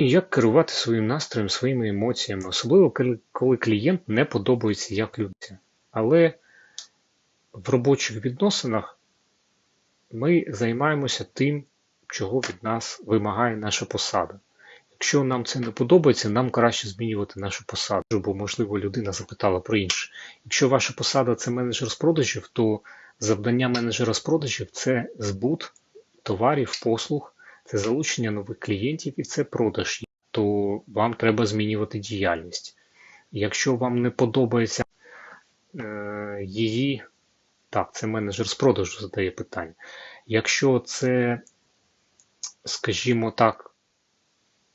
І як керувати своїм настроєм, своїми емоціями, особливо коли- клієнт не подобається як людина. Але в робочих відносинах ми займаємося тим, чого від нас вимагає наша посада. Якщо нам це не подобається, нам краще змінювати нашу посаду, бо, можливо, людина запитала про інше. Якщо ваша посада це менеджер з продажів, то завдання менеджера з продажів це збут товарів, послуг, це залучення нових клієнтів і це продаж. То вам треба змінювати діяльність. Якщо вам не подобається е, її, так, це менеджер з продажу задає питання. Якщо це, скажімо так,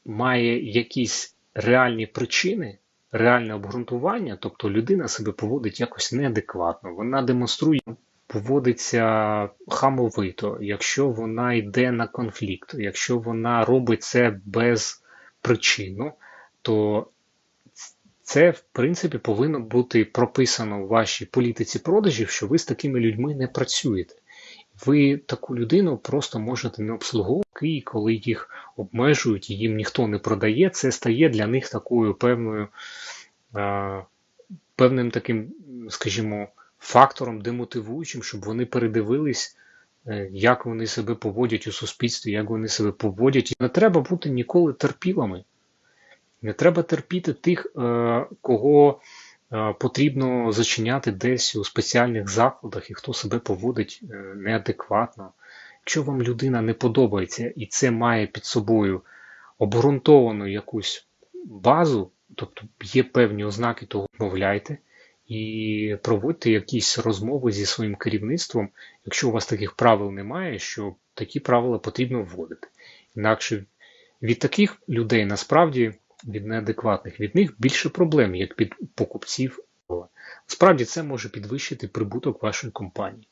має якісь реальні причини, реальне обґрунтування, тобто людина себе поводить якось неадекватно, вона демонструє, поводиться хамовито, якщо вона йде на конфлікт, якщо вона робить це без причину, то це, в принципі, повинно бути прописано в вашій політиці продажів, що ви з такими людьми не працюєте. Ви таку людину просто можете не обслуговувати, і коли їх обмежують і їм ніхто не продає, це стає для них такою певною, певним таким, скажімо, фактором демотивуючим, щоб вони передивились, е, як вони себе поводять у суспільстві, як вони себе поводять. І не треба бути ніколи терпілими. Не треба терпіти тих, е, кого е, потрібно зачиняти десь у спеціальних закладах і хто себе поводить неадекватно. Якщо вам людина не подобається і це має під собою обґрунтовану якусь базу, тобто є певні ознаки, того мовляйте, і проводьте якісь розмови зі своїм керівництвом, якщо у вас таких правил немає, що такі правила потрібно вводити. Інакше від таких людей насправді від неадекватних від них більше проблем, як від покупців. Насправді це може підвищити прибуток вашої компанії.